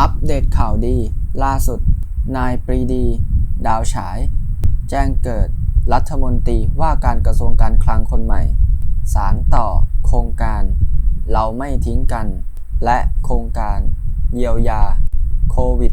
อัปเดตข่าวดี ล่าสุด นายปรีดี ดาวฉาย แจ้งเกิด รัฐมนตรีว่าการกระทรวงการคลังคนใหม่ สารต่อ โครงการ เราไม่ทิ้งกัน และโครงการ เยียวยา โควิด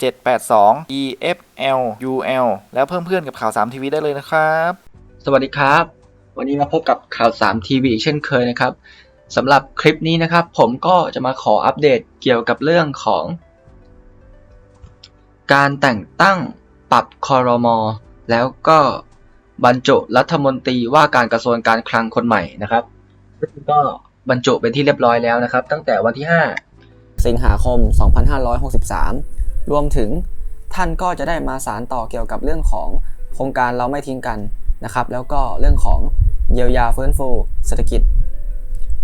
782 EFLUL แล้วเพิ่มเพื่อนกับข่าว3ทีวีได้เลยนะครับ สวัสดีครับ วันนี้มาพบกับข่าว3ทีวีอีกเช่นเคยนะครับสำหรับคลิปนี้นะครับ ผมก็จะมาขออัปเดตเกี่ยวกับเรื่องของ การแต่งตั้งปรับคอรมอแล้วก็บรรจุรัฐมนตรีว่าการกระทรวงการคลังคนใหม่นะครับซึ่งก็บรรจุเป็นที่เรียบร้อยแล้วนะครับ ตั้งแต่วันที่ 5 สิงหาคม 2563 รวมถึงท่านก็จะได้มาสารต่อเกี่ยวกับเรื่องของโครงการเราไม่ทิ้งกันนะครับ แล้วก็เรื่องของเยียวยาฟื้นฟูเศรษฐกิจ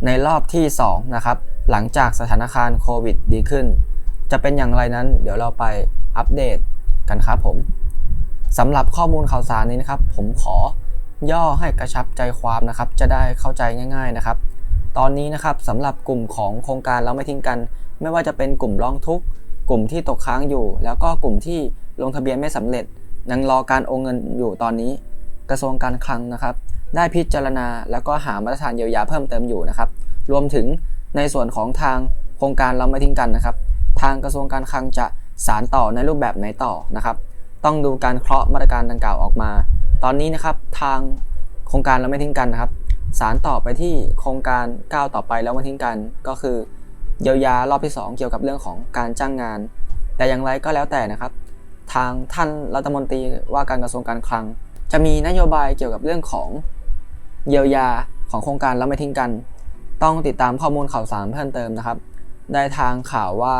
ในรอบที่2นะครับหลังจากสถานการณ์โควิดดีขึ้น จะเป็นอย่างไรนั้น เดี๋ยวเราไปอัปเดตกันครับผมสำหรับข้อมูลข่าวสารนี้นะครับ ผมขอย่อให้กระชับใจความนะครับ จะได้เข้าใจง่าย ๆนะครับ ตอนนี้นะครับสำหรับกลุ่มของโครงการเราไม่ทิ้งกัน ไม่ว่าจะเป็นกลุ่มร้องทุกข์ กลุ่มที่ตกค้างอยู่ แล้วก็กลุ่มที่ลงทะเบียนไม่สำเร็จ ยังรอการโอนเงินอยู่ตอนนี้ กระทรวงการคลังนะครับ ได้พิจารณาแล้วก็หามาตรฐานเยียวยาเพิ่มเติมอยู่นะครับ รวมถึงในส่วนของทางโครงการเราไม่ทิ้งกันนะครับ ทางกระทรวงการคลังจะสารต่อในรูปแบบไหนต่อนะครับ ต้องดูการเคาะมาตรการดังกล่าวออกมา ตอนนี้นะครับทางโครงการเราไม่ทิ้งกันนะครับ สารต่อไปที่โครงการก้าวต่อไปแล้วไม่ทิ้งกันก็คือ เยียวยารอบที่ 2 เกี่ยวกับเรื่องของการจ้างงาน แต่อย่างไรก็แล้วแต่นะครับ ทางท่านรัฐมนตรีว่าการกระทรวงการคลัง จะมีนโยบายเกี่ยวกับเรื่องของเยียวยาของโครงการแล้วไม่ทิ้งกัน ต้องติดตามข้อมูลข่าวสารเพิ่มเติมนะครับ ได้ทางข่าวว่า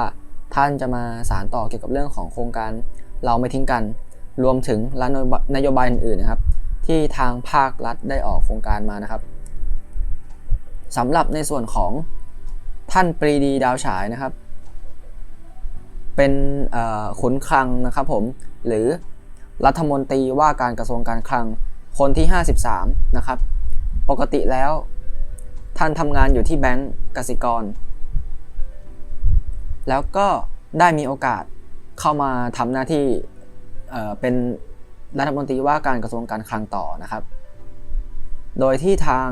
ท่านจะมาสารต่อเกี่ยวกับเรื่องของโครงการเราไม่ทิ้งกัน รวมถึงนโยบายอื่นๆนะครับ ที่ทางภาครัฐได้ออกโครงการมานะครับสำหรับในส่วนของ ท่านปรีดีดาวฉายนะครับ เป็นขุนคลังนะครับผม หรือรัฐมนตรีว่าการกระทรวงการคลังคนที่ 53 นะครับ ปกติแล้ว ท่านทำงานอยู่ที่แบงก์กสิกร แล้วก็ได้มีโอกาสเข้ามาทำหน้าที่เเป็นรัฐมนตรีว่าการกระทรวงการคลังต่อนะครับ โดยที่ทาง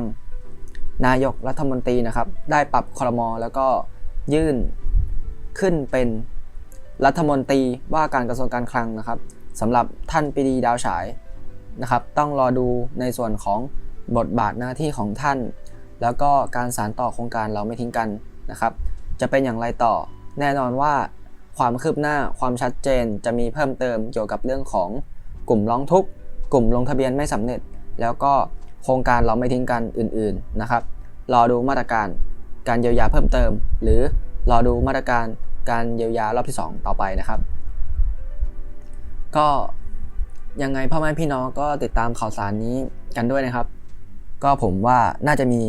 นายกรัฐมนตรีนะครับ ได้ปรับคอรมอแล้วก็ยื่นขึ้นเป็นรัฐมนตรีว่าการกระทรวงการคลังนะครับสำหรับท่านปรีดีดาวฉายนะครับ ต้องรอดูในส่วนของบทบาทหน้าที่ของท่าน แล้วก็การสารต่อโครงการเราไม่ทิ้งกันนะครับ จะเป็นอย่างไรต่อ แน่นอนว่าความคืบหน้าความชัดเจนจะมีเพิ่มเติมเกี่ยวกับเรื่องของกลุ่มร้องทุกข์ กลุ่มลงทะเบียนไม่สำเร็จ แล้วก็ โครงการเราไม่ทิ้งกันอื่นๆนะครับ รอดูมาตรการการเยียวยาเพิ่มเติม หรือรอดูมาตรการการเยียวยารอบที่ 2 ต่อไปนะครับ ก็ยังไงพ่อแม่พี่น้องก็ติดตามข่าวสารนี้กันด้วยนะครับ ก็ผมว่าน่าจะมี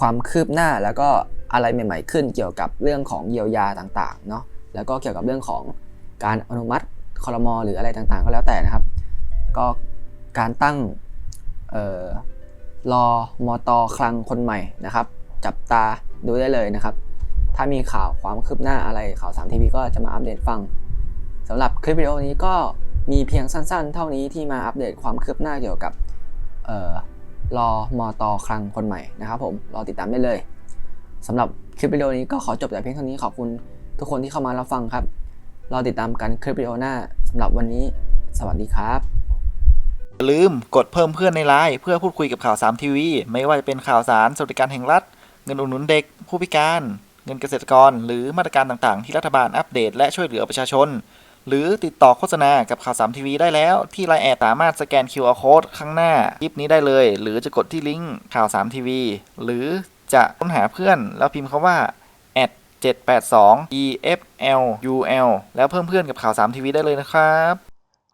ความคืบหน้าแล้วก็อะไรใหม่ ๆ ขึ้นเกี่ยวกับเรื่องของเยียวยาต่างๆเนาะแล้วก็เกี่ยวกับเรื่องของการอนุมัติคอรมอหรืออะไรต่างๆ ก็แล้วแต่นะครับ ก็การตั้ง รอมอตอคลังคนใหม่นะครับ จับตาดูได้เลยนะครับ ถ้ามีข่าวความคืบหน้าอะไรข่าวสามทีวีก็จะมาอัปเดตฟังสำหรับคลิปวิดีโอนี้ก็มีเพียงสั้นๆ เท่านี้ที่มาอัปเดตความคืบหน้าเกี่ยวกับรอมอตอคลังคนใหม่นะครับผมรอติดตามได้เลยสำหรับคลิปวิดีโอนี้ก็ขอจบแต่เพียงเท่านี้ขอบคุณทุกคนที่เข้ามารับฟังครับรอติดตามกันคลิปวิดีโอหน้าสำหรับวันนี้ สวัสดีครับ อย่าลืมกดเพิ่มเพื่อนในไลน์เพื่อพูดคุยกับข่าว3ทีวีไม่ว่าจะเป็นข่าวสารสวัสดิการแห่งรัฐ เงินอุดหนุนเด็ก ผู้พิการ เงินเกษตรกร หรือมาตรการต่างๆ ที่รัฐบาลอัปเดต และช่วยเหลือประชาชน หรือติดต่อโฆษณากับข่าว3ทีวีได้แล้ว ที่ไลน์แอดสามารถสแกน QR Code ข้างหน้าคลิปนี้ได้เลย หรือจะกดที่ลิงก์ข่าว3ทีวีหรือจะค้นหาเพื่อนแล้วพิมพ์คาว่า782 EFL UL แล้วเพิ่มเพื่อนกับข่าว3ทีวีได้เลยนะครับ